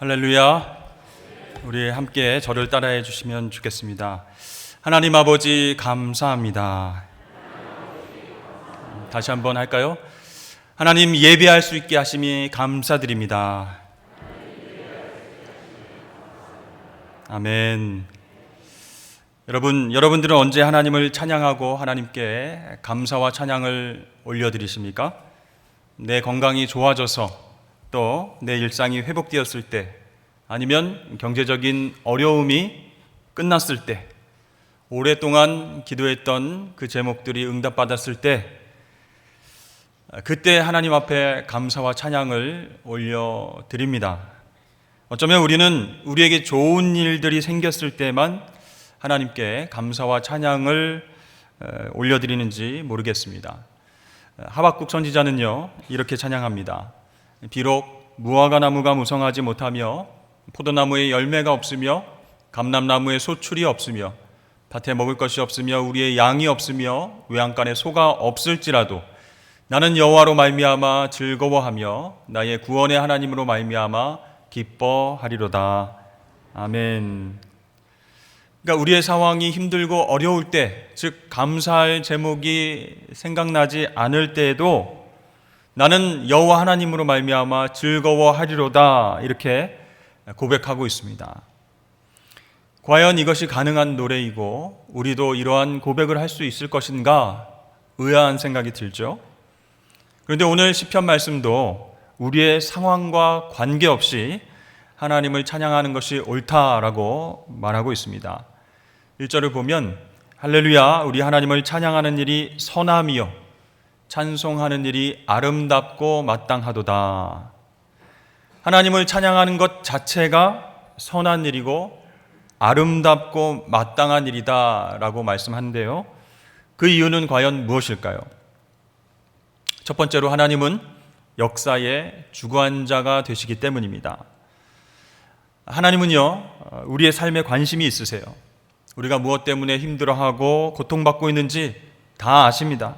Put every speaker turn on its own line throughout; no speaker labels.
할렐루야. 우리 함께 저를 따라해 주시면 좋겠습니다. 하나님 아버지 감사합니다. 다시 한번 할까요? 하나님 예배할 수 있게 하심이 감사드립니다. 아멘. 여러분, 여러분들은 언제 하나님을 찬양하고 하나님께 감사와 찬양을 올려드리십니까? 내 건강이 좋아져서 또 내 일상이 회복되었을 때 아니면 경제적인 어려움이 끝났을 때 오랫동안 기도했던 그 제목들이 응답받았을 때 그때 하나님 앞에 감사와 찬양을 올려드립니다. 어쩌면 우리는 우리에게 좋은 일들이 생겼을 때만 하나님께 감사와 찬양을 올려드리는지 모르겠습니다. 하박국 선지자는요, 이렇게 찬양합니다. 비록 무화과 나무가 무성하지 못하며 포도나무에 열매가 없으며 감람나무에 소출이 없으며 밭에 먹을 것이 없으며 우리의 양이 없으며 외양간에 소가 없을지라도 나는 여호와로 말미암아 즐거워하며 나의 구원의 하나님으로 말미암아 기뻐하리로다. 아멘. 그러니까 우리의 상황이 힘들고 어려울 때, 즉 감사할 제목이 생각나지 않을 때에도 나는 여호와 하나님으로 말미암아 즐거워하리로다 이렇게 고백하고 있습니다. 과연 이것이 가능한 노래이고 우리도 이러한 고백을 할 수 있을 것인가 의아한 생각이 들죠. 그런데 오늘 시편 말씀도 우리의 상황과 관계없이 하나님을 찬양하는 것이 옳다라고 말하고 있습니다. 1절을 보면 할렐루야 우리 하나님을 찬양하는 일이 선함이요 찬송하는 일이 아름답고 마땅하도다. 하나님을 찬양하는 것 자체가 선한 일이고 아름답고 마땅한 일이다 라고 말씀하는데요. 그 이유는 과연 무엇일까요? 첫 번째로 하나님은 역사의 주관자가 되시기 때문입니다. 하나님은요, 우리의 삶에 관심이 있으세요. 우리가 무엇 때문에 힘들어하고 고통받고 있는지 다 아십니다.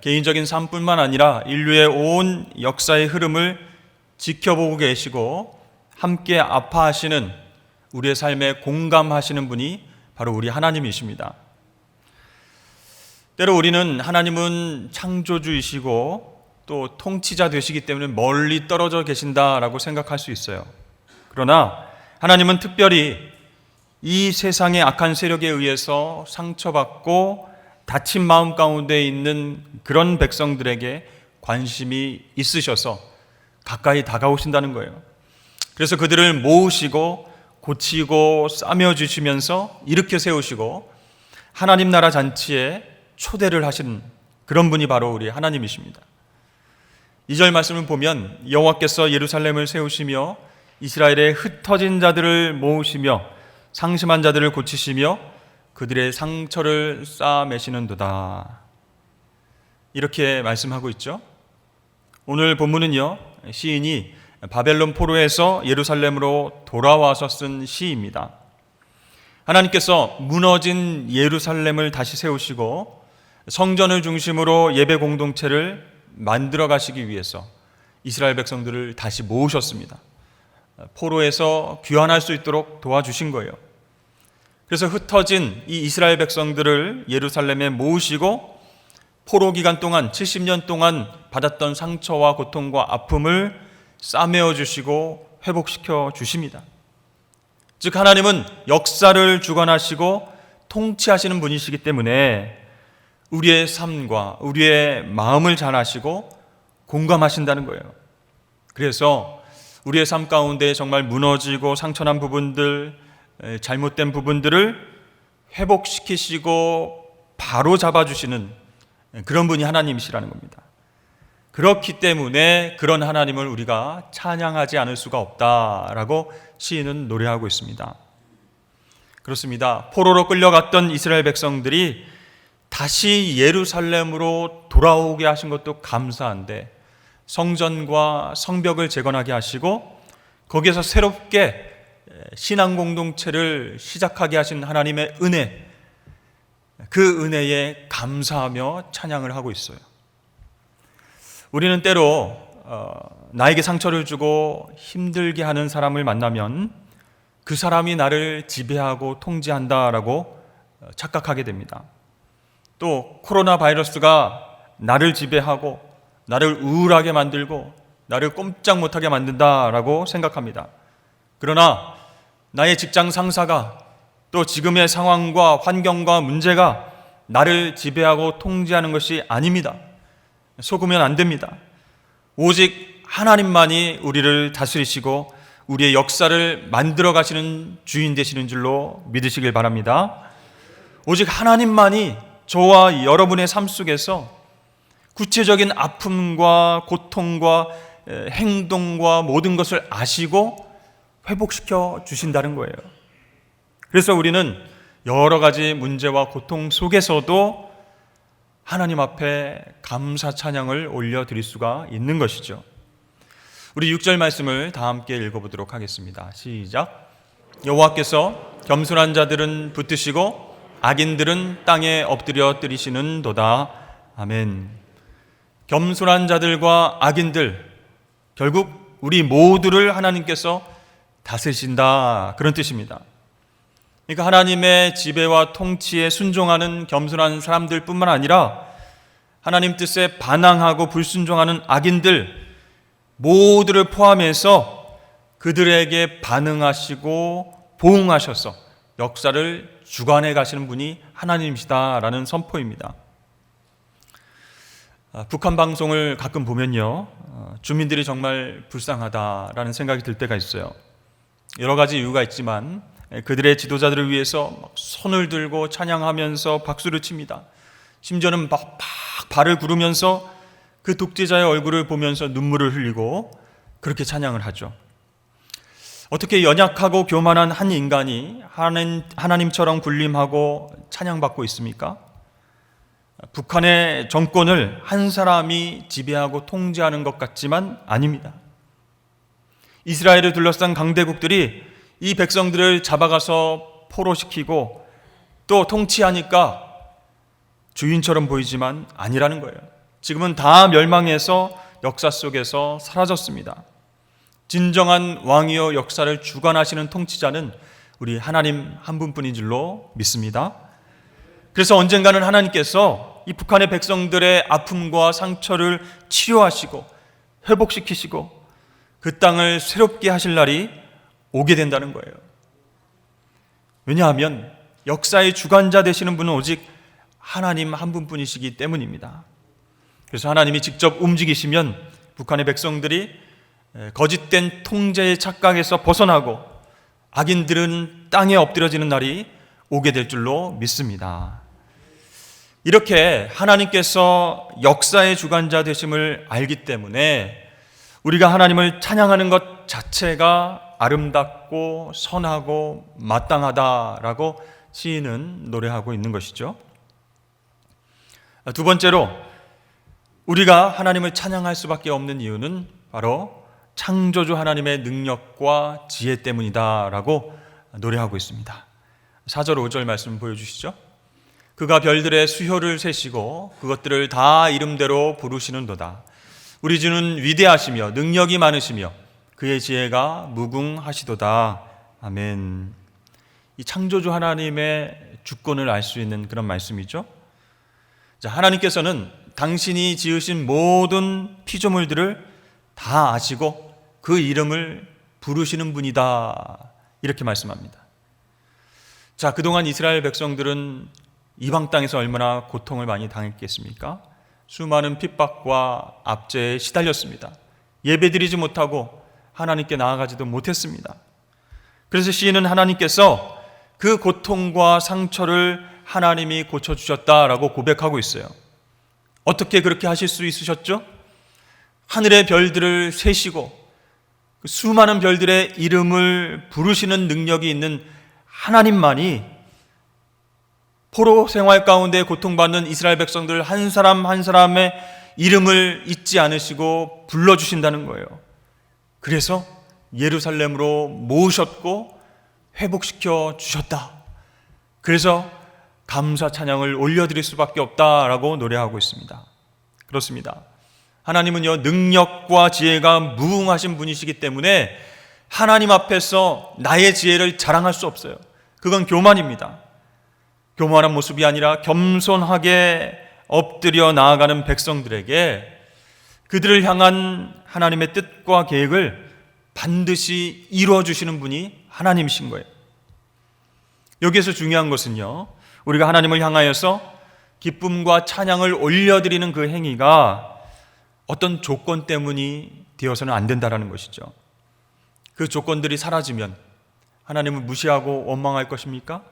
개인적인 삶뿐만 아니라 인류의 온 역사의 흐름을 지켜보고 계시고 함께 아파하시는 우리의 삶에 공감하시는 분이 바로 우리 하나님이십니다. 때로 우리는 하나님은 창조주이시고 또 통치자 되시기 때문에 멀리 떨어져 계신다라고 생각할 수 있어요. 그러나 하나님은 특별히 이 세상의 악한 세력에 의해서 상처받고 다친 마음 가운데 있는 그런 백성들에게 관심이 있으셔서 가까이 다가오신다는 거예요. 그래서 그들을 모으시고 고치고 싸며 주시면서 일으켜 세우시고 하나님 나라 잔치에 초대를 하신 그런 분이 바로 우리 하나님이십니다. 2절 말씀을 보면 여호와께서 예루살렘을 세우시며 이스라엘의 흩어진 자들을 모으시며 상심한 자들을 고치시며 그들의 상처를 쌓아매시는도다. 이렇게 말씀하고 있죠. 오늘 본문은요, 시인이 바벨론 포로에서 예루살렘으로 돌아와서 쓴 시입니다. 하나님께서 무너진 예루살렘을 다시 세우시고 성전을 중심으로 예배 공동체를 만들어 가시기 위해서 이스라엘 백성들을 다시 모으셨습니다. 포로에서 귀환할 수 있도록 도와주신 거예요. 그래서 흩어진 이 이스라엘 백성들을 예루살렘에 모으시고 포로 기간 동안 70년 동안 받았던 상처와 고통과 아픔을 싸매어 주시고 회복시켜 주십니다. 즉 하나님은 역사를 주관하시고 통치하시는 분이시기 때문에 우리의 삶과 우리의 마음을 잘 아시고 공감하신다는 거예요. 그래서 우리의 삶 가운데 정말 무너지고 상처난 부분들, 잘못된 부분들을 회복시키시고 바로 잡아주시는 그런 분이 하나님이시라는 겁니다. 그렇기 때문에 그런 하나님을 우리가 찬양하지 않을 수가 없다라고 시인은 노래하고 있습니다. 그렇습니다. 포로로 끌려갔던 이스라엘 백성들이 다시 예루살렘으로 돌아오게 하신 것도 감사한데 성전과 성벽을 재건하게 하시고 거기에서 새롭게 신앙 공동체를 시작하게 하신 하나님의 은혜 그 은혜에 감사하며 찬양을 하고 있어요. 우리는 때로 어, 나에게 상처를 주고 힘들게 하는 사람을 만나면 그 사람이 나를 지배하고 통제한다라고 어, 착각하게 됩니다. 또 코로나 바이러스가 나를 지배하고 나를 우울하게 만들고 나를 꼼짝 못하게 만든다라고 생각합니다. 그러나 나의 직장 상사가 또 지금의 상황과 환경과 문제가 나를 지배하고 통제하는 것이 아닙니다. 속으면 안 됩니다. 오직 하나님만이 우리를 다스리시고 우리의 역사를 만들어 가시는 주인 되시는 줄로 믿으시길 바랍니다. 오직 하나님만이 저와 여러분의 삶 속에서 구체적인 아픔과 고통과 행동과 모든 것을 아시고 회복시켜 주신다는 거예요. 그래서 우리는 여러 가지 문제와 고통 속에서도 하나님 앞에 감사 찬양을 올려 드릴 수가 있는 것이죠. 우리 6절 말씀을 다 함께 읽어 보도록 하겠습니다. 시작. 여호와께서 겸손한 자들은 붙드시고 악인들은 땅에 엎드려 뜨리시는 도다. 아멘. 겸손한 자들과 악인들 결국 우리 모두를 하나님께서 다스리신다 그런 뜻입니다. 그러니까 하나님의 지배와 통치에 순종하는 겸손한 사람들뿐만 아니라 하나님 뜻에 반항하고 불순종하는 악인들 모두를 포함해서 그들에게 반응하시고 보응하셔서 역사를 주관해 가시는 분이 하나님이시다라는 선포입니다. 아, 북한 방송을 가끔 보면요, 어, 주민들이 정말 불쌍하다라는 생각이 들 때가 있어요. 여러 가지 이유가 있지만 그들의 지도자들을 위해서 손을 들고 찬양하면서 박수를 칩니다. 심지어는 막, 막 발을 구르면서 그 독재자의 얼굴을 보면서 눈물을 흘리고 그렇게 찬양을 하죠. 어떻게 연약하고 교만한 한 인간이 하나님, 하나님처럼 군림하고 찬양받고 있습니까? 북한의 정권을 한 사람이 지배하고 통제하는 것 같지만 아닙니다. 이스라엘을 둘러싼 강대국들이 이 백성들을 잡아가서 포로시키고 또 통치하니까 주인처럼 보이지만 아니라는 거예요. 지금은 다 멸망해서 역사 속에서 사라졌습니다. 진정한 왕이여 역사를 주관하시는 통치자는 우리 하나님 한 분뿐인 줄로 믿습니다. 그래서 언젠가는 하나님께서 이 북한의 백성들의 아픔과 상처를 치료하시고 회복시키시고 그 땅을 새롭게 하실 날이 오게 된다는 거예요. 왜냐하면 역사의 주관자 되시는 분은 오직 하나님 한 분뿐이시기 때문입니다. 그래서 하나님이 직접 움직이시면 북한의 백성들이 거짓된 통제의 착각에서 벗어나고 악인들은 땅에 엎드려지는 날이 오게 될 줄로 믿습니다. 이렇게 하나님께서 역사의 주관자 되심을 알기 때문에 우리가 하나님을 찬양하는 것 자체가 아름답고 선하고 마땅하다라고 시인은 노래하고 있는 것이죠. 두 번째로 우리가 하나님을 찬양할 수밖에 없는 이유는 바로 창조주 하나님의 능력과 지혜 때문이다라고 노래하고 있습니다. 4절 5절 말씀 보여 주시죠. 그가 별들의 수효를 세시고 그것들을 다 이름대로 부르시는도다. 우리 주는 위대하시며 능력이 많으시며 그의 지혜가 무궁하시도다. 아멘. 이 창조주 하나님의 주권을 알 수 있는 그런 말씀이죠. 자, 하나님께서는 당신이 지으신 모든 피조물들을 다 아시고 그 이름을 부르시는 분이다. 이렇게 말씀합니다. 자, 그동안 이스라엘 백성들은 이방 땅에서 얼마나 고통을 많이 당했겠습니까? 수많은 핍박과 압제에 시달렸습니다. 예배드리지 못하고 하나님께 나아가지도 못했습니다. 그래서 시인은 하나님께서 그 고통과 상처를 하나님이 고쳐주셨다라고 고백하고 있어요. 어떻게 그렇게 하실 수 있으셨죠? 하늘의 별들을 세시고 그 수많은 별들의 이름을 부르시는 능력이 있는 하나님만이 포로 생활 가운데 고통받는 이스라엘 백성들 한 사람 한 사람의 이름을 잊지 않으시고 불러주신다는 거예요. 그래서 예루살렘으로 모으셨고 회복시켜 주셨다. 그래서 감사 찬양을 올려드릴 수밖에 없다라고 노래하고 있습니다. 그렇습니다. 하나님은요, 능력과 지혜가 무궁하신 분이시기 때문에 하나님 앞에서 나의 지혜를 자랑할 수 없어요. 그건 교만입니다. 교만한 모습이 아니라 겸손하게 엎드려 나아가는 백성들에게 그들을 향한 하나님의 뜻과 계획을 반드시 이루어 주시는 분이 하나님이신 거예요. 여기에서 중요한 것은요, 우리가 하나님을 향하여서 기쁨과 찬양을 올려드리는 그 행위가 어떤 조건 때문이 되어서는 안 된다라는 것이죠. 그 조건들이 사라지면 하나님을 무시하고 원망할 것입니까?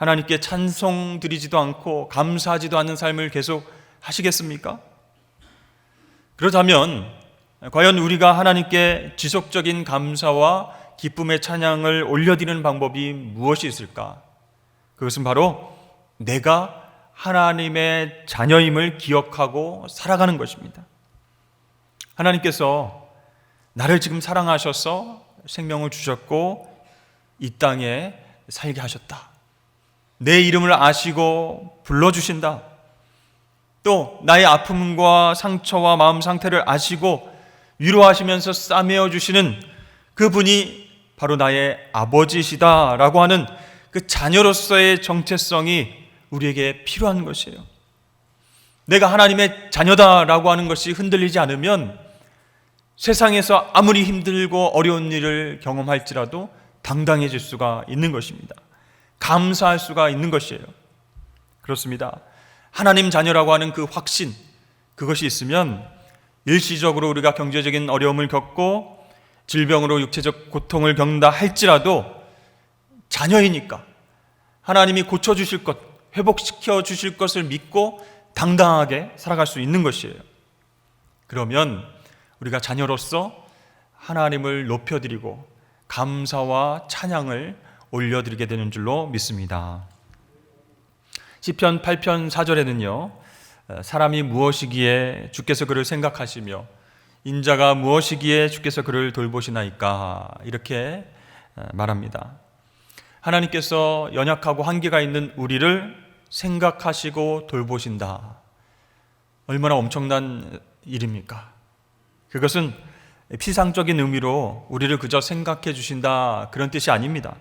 하나님께 찬송 드리지도 않고 감사하지도 않는 삶을 계속 하시겠습니까? 그렇다면 과연 우리가 하나님께 지속적인 감사와 기쁨의 찬양을 올려드리는 방법이 무엇이 있을까? 그것은 바로 내가 하나님의 자녀임을 기억하고 살아가는 것입니다. 하나님께서 나를 지금 사랑하셔서 생명을 주셨고 이 땅에 살게 하셨다. 내 이름을 아시고 불러주신다. 또 나의 아픔과 상처와 마음 상태를 아시고 위로하시면서 싸매어 주시는 그분이 바로 나의 아버지시다라고 하는 그 자녀로서의 정체성이 우리에게 필요한 것이에요. 내가 하나님의 자녀다라고 하는 것이 흔들리지 않으면 세상에서 아무리 힘들고 어려운 일을 경험할지라도 당당해질 수가 있는 것입니다. 감사할 수가 있는 것이에요. 그렇습니다. 하나님 자녀라고 하는 그 확신, 그것이 있으면 일시적으로 우리가 경제적인 어려움을 겪고 질병으로 육체적 고통을 겪는다 할지라도 자녀이니까 하나님이 고쳐주실 것, 회복시켜 주실 것을 믿고 당당하게 살아갈 수 있는 것이에요. 그러면 우리가 자녀로서 하나님을 높여드리고 감사와 찬양을 올려드리게 되는 줄로 믿습니다. 시편 8편 4절에는요. 사람이 무엇이기에 주께서 그를 생각하시며 인자가 무엇이기에 주께서 그를 돌보시나이까 이렇게 말합니다. 하나님께서 연약하고 한계가 있는 우리를 생각하시고 돌보신다. 얼마나 엄청난 일입니까? 그것은 피상적인 의미로 우리를 그저 생각해 주신다 그런 뜻이 아닙니다.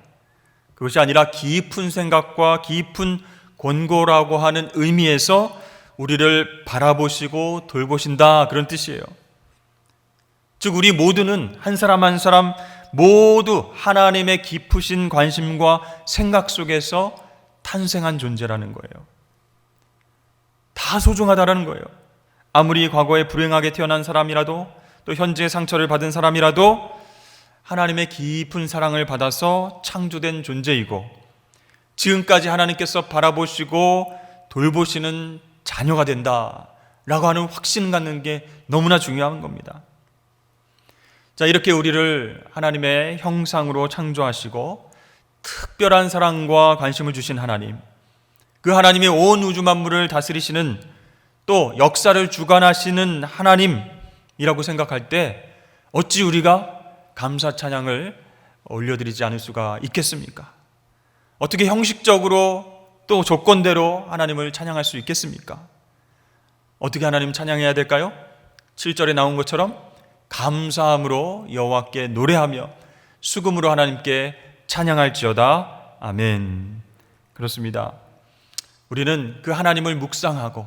그것이 아니라 깊은 생각과 깊은 권고라고 하는 의미에서 우리를 바라보시고 돌보신다 그런 뜻이에요. 즉 우리 모두는 한 사람 한 사람 모두 하나님의 깊으신 관심과 생각 속에서 탄생한 존재라는 거예요. 다 소중하다라는 거예요. 아무리 과거에 불행하게 태어난 사람이라도 또 현재 상처를 받은 사람이라도 하나님의 깊은 사랑을 받아서 창조된 존재이고 지금까지 하나님께서 바라보시고 돌보시는 자녀가 된다라고 하는 확신 갖는 게 너무나 중요한 겁니다. 자, 이렇게 우리를 하나님의 형상으로 창조하시고 특별한 사랑과 관심을 주신 하나님, 그 하나님이 온 우주 만물을 다스리시는 또 역사를 주관하시는 하나님이라고 생각할 때 어찌 우리가 감사 찬양을 올려드리지 않을 수가 있겠습니까? 어떻게 형식적으로 또 조건대로 하나님을 찬양할 수 있겠습니까? 어떻게 하나님 찬양해야 될까요? 7절에 나온 것처럼 감사함으로 여호와께 노래하며 수금으로 하나님께 찬양할지어다. 아멘. 그렇습니다. 우리는 그 하나님을 묵상하고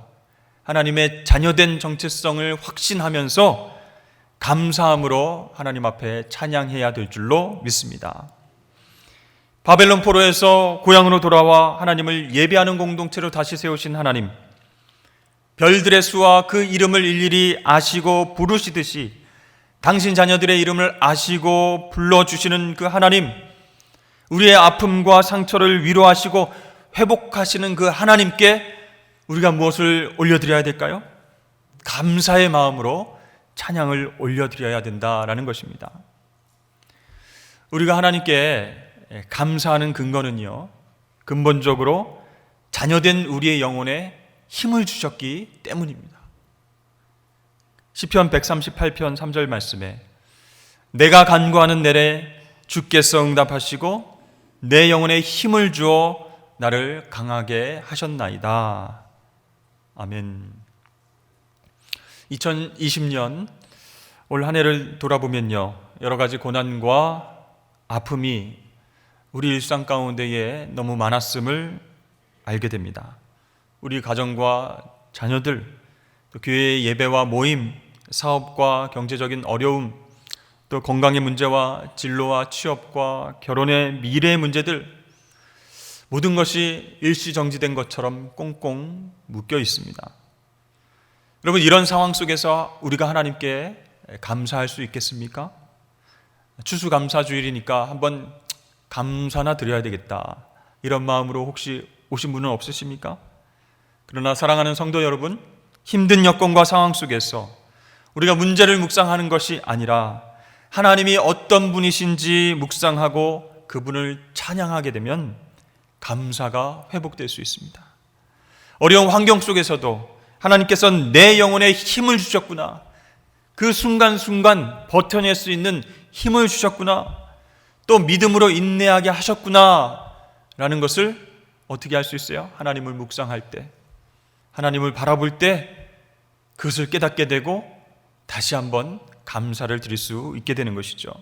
하나님의 자녀된 정체성을 확신하면서 감사함으로 하나님 앞에 찬양해야 될 줄로 믿습니다. 바벨론 포로에서 고향으로 돌아와 하나님을 예배하는 공동체로 다시 세우신 하나님, 별들의 수와 그 이름을 일일이 아시고 부르시듯이 당신 자녀들의 이름을 아시고 불러주시는 그 하나님, 우리의 아픔과 상처를 위로하시고 회복하시는 그 하나님께 우리가 무엇을 올려드려야 될까요? 감사의 마음으로 찬양을 올려드려야 된다라는 것입니다. 우리가 하나님께 감사하는 근거는요, 근본적으로 자녀된 우리의 영혼에 힘을 주셨기 때문입니다. 시편 138편 3절 말씀에 내가 간구하는 내래 주께서 응답하시고 내 영혼에 힘을 주어 나를 강하게 하셨나이다. 아멘. 2020년 올 한 해를 돌아보면요. 여러 가지 고난과 아픔이 우리 일상 가운데에 너무 많았음을 알게 됩니다. 우리 가정과 자녀들, 또 교회의 예배와 모임, 사업과 경제적인 어려움, 또 건강의 문제와 진로와 취업과 결혼의 미래의 문제들, 모든 것이 일시 정지된 것처럼 꽁꽁 묶여 있습니다. 여러분, 이런 상황 속에서 우리가 하나님께 감사할 수 있겠습니까? 추수감사주일이니까 한번 감사나 드려야 되겠다. 이런 마음으로 혹시 오신 분은 없으십니까? 그러나 사랑하는 성도 여러분, 힘든 여건과 상황 속에서 우리가 문제를 묵상하는 것이 아니라 하나님이 어떤 분이신지 묵상하고 그분을 찬양하게 되면 감사가 회복될 수 있습니다. 어려운 환경 속에서도 하나님께서 내 영혼에 힘을 주셨구나. 그 순간순간 버텨낼 수 있는 힘을 주셨구나. 또 믿음으로 인내하게 하셨구나. 라는 것을 어떻게 할 수 있어요? 하나님을 묵상할 때. 하나님을 바라볼 때 그것을 깨닫게 되고 다시 한번 감사를 드릴 수 있게 되는 것이죠.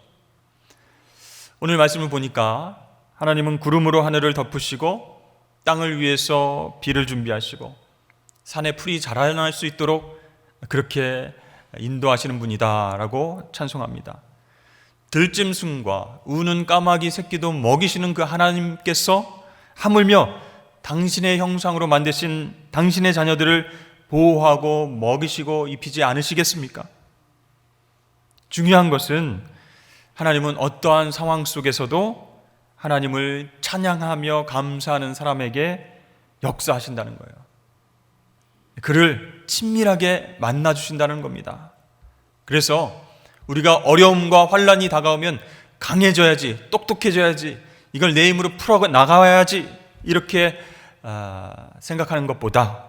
오늘 말씀을 보니까 하나님은 구름으로 하늘을 덮으시고 땅을 위해서 비를 준비하시고 산에 풀이 자라날 수 있도록 그렇게 인도하시는 분이다라고 찬송합니다. 들짐승과 우는 까마귀 새끼도 먹이시는 그 하나님께서 하물며 당신의 형상으로 만드신 당신의 자녀들을 보호하고 먹이시고 입히지 않으시겠습니까? 중요한 것은 하나님은 어떠한 상황 속에서도 하나님을 찬양하며 감사하는 사람에게 역사하신다는 거예요. 그를 친밀하게 만나 주신다는 겁니다. 그래서 우리가 어려움과 환란이 다가오면 강해져야지, 똑똑해져야지, 이걸 내 힘으로 풀어 나가야지 이렇게 아, 생각하는 것보다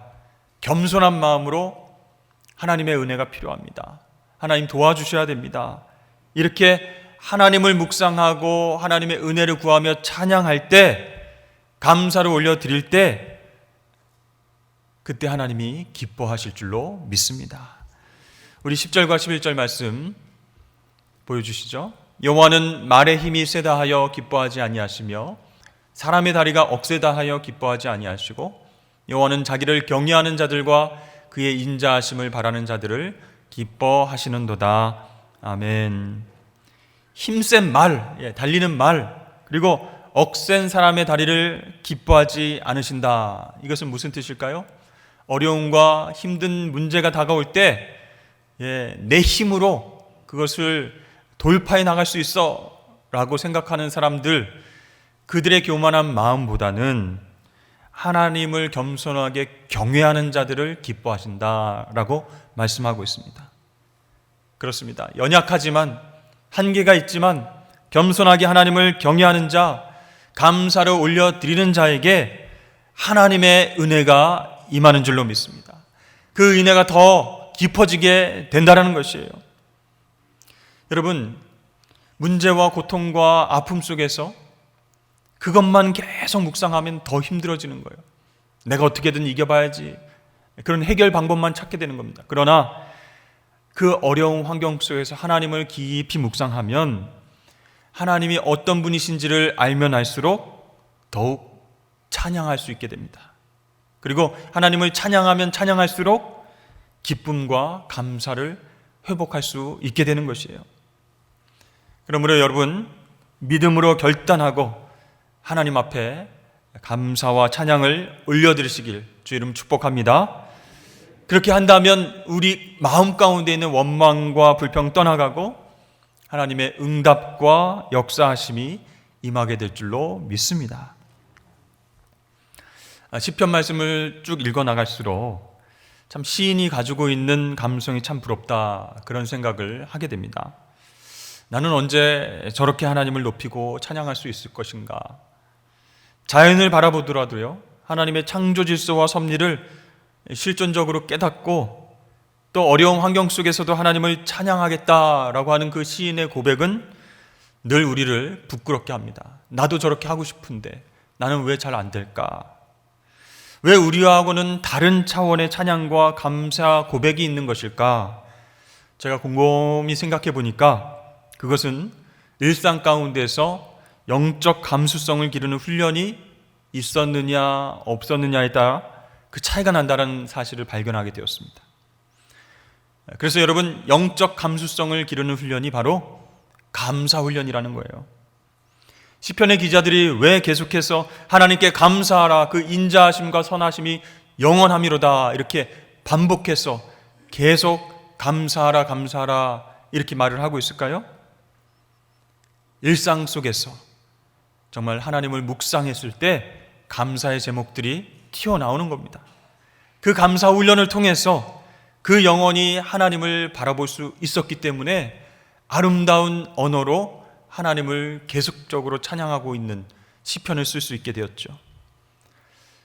겸손한 마음으로 하나님의 은혜가 필요합니다. 하나님 도와주셔야 됩니다. 이렇게 하나님을 묵상하고 하나님의 은혜를 구하며 찬양할 때 감사를 올려 드릴 때 그때 하나님이 기뻐하실 줄로 믿습니다. 우리 10절과 11절 말씀 보여주시죠. 여호와는 말의 힘이 세다 하여 기뻐하지 아니하시며 사람의 다리가 억세다 하여 기뻐하지 아니하시고 여호와는 자기를 경외하는 자들과 그의 인자하심을 바라는 자들을 기뻐하시는도다. 아멘. 힘센 말, 예, 달리는 말, 그리고 억센 사람의 다리를 기뻐하지 않으신다. 이것은 무슨 뜻일까요? 어려움과 힘든 문제가 다가올 때, 예, 내 힘으로 그것을 돌파해 나갈 수 있어. 라고 생각하는 사람들, 그들의 교만한 마음보다는 하나님을 겸손하게 경외하는 자들을 기뻐하신다 라고 말씀하고 있습니다. 그렇습니다. 연약하지만 한계가 있지만 겸손하게 하나님을 경외하는 자, 감사를 올려드리는 자에게 하나님의 은혜가 임하는 줄로 믿습니다. 그 은혜가 더 깊어지게 된다는 것이에요. 여러분, 문제와 고통과 아픔 속에서 그것만 계속 묵상하면 더 힘들어지는 거예요. 내가 어떻게든 이겨봐야지. 그런 해결 방법만 찾게 되는 겁니다. 그러나 그 어려운 환경 속에서 하나님을 깊이 묵상하면 하나님이 어떤 분이신지를 알면 알수록 더욱 찬양할 수 있게 됩니다. 그리고 하나님을 찬양하면 찬양할수록 기쁨과 감사를 회복할 수 있게 되는 것이에요. 그러므로 여러분, 믿음으로 결단하고 하나님 앞에 감사와 찬양을 올려드리시길 주 이름 축복합니다. 그렇게 한다면 우리 마음 가운데 있는 원망과 불평 떠나가고 하나님의 응답과 역사하심이 임하게 될 줄로 믿습니다. 아, 시편 말씀을 쭉 읽어 나갈수록 참 시인이 가지고 있는 감성이 참 부럽다 그런 생각을 하게 됩니다. 나는 언제 저렇게 하나님을 높이고 찬양할 수 있을 것인가? 자연을 바라보더라도요, 하나님의 창조 질서와 섭리를 실존적으로 깨닫고 또 어려운 환경 속에서도 하나님을 찬양하겠다라고 하는 그 시인의 고백은 늘 우리를 부끄럽게 합니다. 나도 저렇게 하고 싶은데 나는 왜 잘 안 될까? 왜 우리하고는 다른 차원의 찬양과 감사 고백이 있는 것일까? 제가 곰곰이 생각해 보니까 그것은 일상 가운데서 영적 감수성을 기르는 훈련이 있었느냐 없었느냐에 따라 그 차이가 난다는 사실을 발견하게 되었습니다. 그래서 여러분 영적 감수성을 기르는 훈련이 바로 감사 훈련이라는 거예요. 시편의 기자들이 왜 계속해서 하나님께 감사하라 그 인자하심과 선하심이 영원함이로다 이렇게 반복해서 계속 감사하라 감사하라 이렇게 말을 하고 있을까요? 일상 속에서 정말 하나님을 묵상했을 때 감사의 제목들이 튀어나오는 겁니다. 그 감사 훈련을 통해서 그 영혼이 하나님을 바라볼 수 있었기 때문에 아름다운 언어로 하나님을 계속적으로 찬양하고 있는 시편을 쓸 수 있게 되었죠.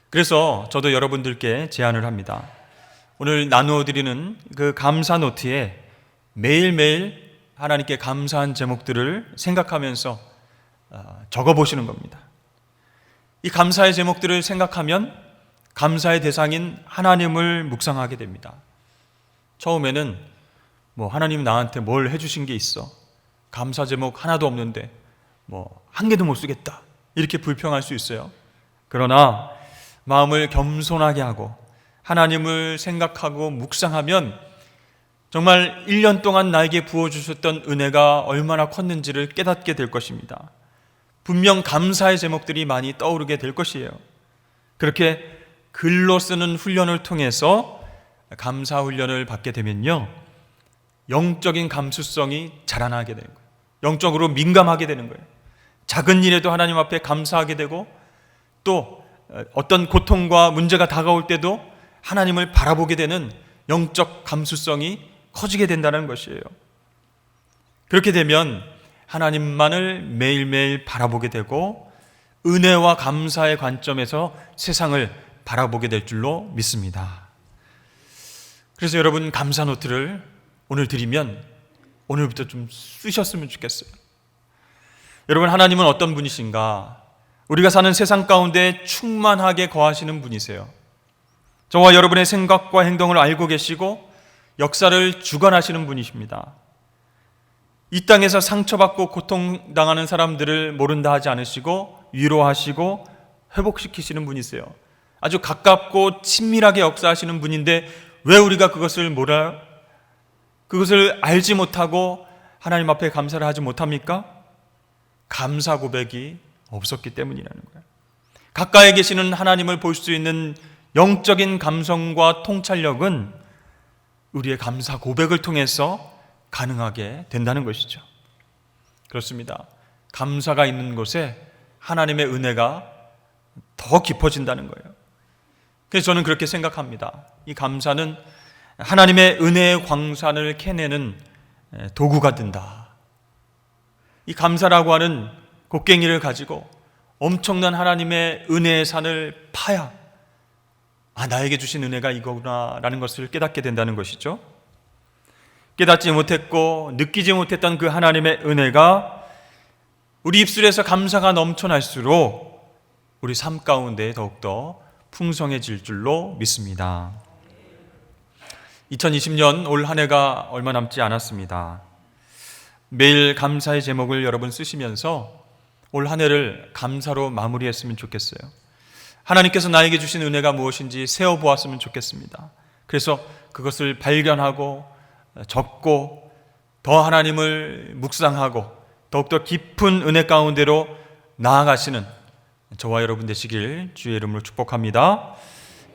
그래서 저도 여러분들께 제안을 합니다. 오늘 나누어 드리는 그 감사 노트에 매일매일 하나님께 감사한 제목들을 생각하면서 어, 적어 보시는 겁니다. 이 감사의 제목들을 생각하면 감사의 대상인 하나님을 묵상하게 됩니다. 처음에는 뭐 하나님 나한테 뭘 해주신 게 있어. 감사 제목 하나도 없는데 뭐 한 개도 못 쓰겠다. 이렇게 불평할 수 있어요. 그러나 마음을 겸손하게 하고 하나님을 생각하고 묵상하면 정말 1년 동안 나에게 부어주셨던 은혜가 얼마나 컸는지를 깨닫게 될 것입니다. 분명 감사의 제목들이 많이 떠오르게 될 것이에요. 그렇게 글로 쓰는 훈련을 통해서 감사 훈련을 받게 되면요. 영적인 감수성이 자라나게 되는 거예요. 영적으로 민감하게 되는 거예요. 작은 일에도 하나님 앞에 감사하게 되고 또 어떤 고통과 문제가 다가올 때도 하나님을 바라보게 되는 영적 감수성이 커지게 된다는 것이에요. 그렇게 되면 하나님만을 매일매일 바라보게 되고 은혜와 감사의 관점에서 세상을 바라보게 될 줄로 믿습니다. 그래서 여러분 감사 노트를 오늘 드리면 오늘부터 좀 쓰셨으면 좋겠어요. 여러분 하나님은 어떤 분이신가? 우리가 사는 세상 가운데 충만하게 거하시는 분이세요. 저와 여러분의 생각과 행동을 알고 계시고 역사를 주관하시는 분이십니다. 이 땅에서 상처받고 고통당하는 사람들을 모른다 하지 않으시고 위로하시고 회복시키시는 분이세요. 아주 가깝고 친밀하게 역사하시는 분인데 왜 우리가 그것을 몰라요? 그것을 알지 못하고 하나님 앞에 감사를 하지 못합니까? 감사 고백이 없었기 때문이라는 거예요. 가까이 계시는 하나님을 볼 수 있는 영적인 감성과 통찰력은 우리의 감사 고백을 통해서 가능하게 된다는 것이죠. 그렇습니다. 감사가 있는 곳에 하나님의 은혜가 더 깊어진다는 거예요. 그래서 저는 그렇게 생각합니다. 이 감사는 하나님의 은혜의 광산을 캐내는 도구가 된다. 이 감사라고 하는 곡괭이를 가지고 엄청난 하나님의 은혜의 산을 파야 아 나에게 주신 은혜가 이거구나라는 것을 깨닫게 된다는 것이죠. 깨닫지 못했고 느끼지 못했던 그 하나님의 은혜가 우리 입술에서 감사가 넘쳐날수록 우리 삶 가운데 더욱더 풍성해질 줄로 믿습니다. 2020년 올 한 해가 얼마 남지 않았습니다. 매일 감사의 제목을 여러분 쓰시면서 올 한 해를 감사로 마무리했으면 좋겠어요. 하나님께서 나에게 주신 은혜가 무엇인지 세어보았으면 좋겠습니다. 그래서 그것을 발견하고 적고 더 하나님을 묵상하고 더욱더 깊은 은혜 가운데로 나아가시는 저와 여러분 되시길 주의 이름으로 축복합니다.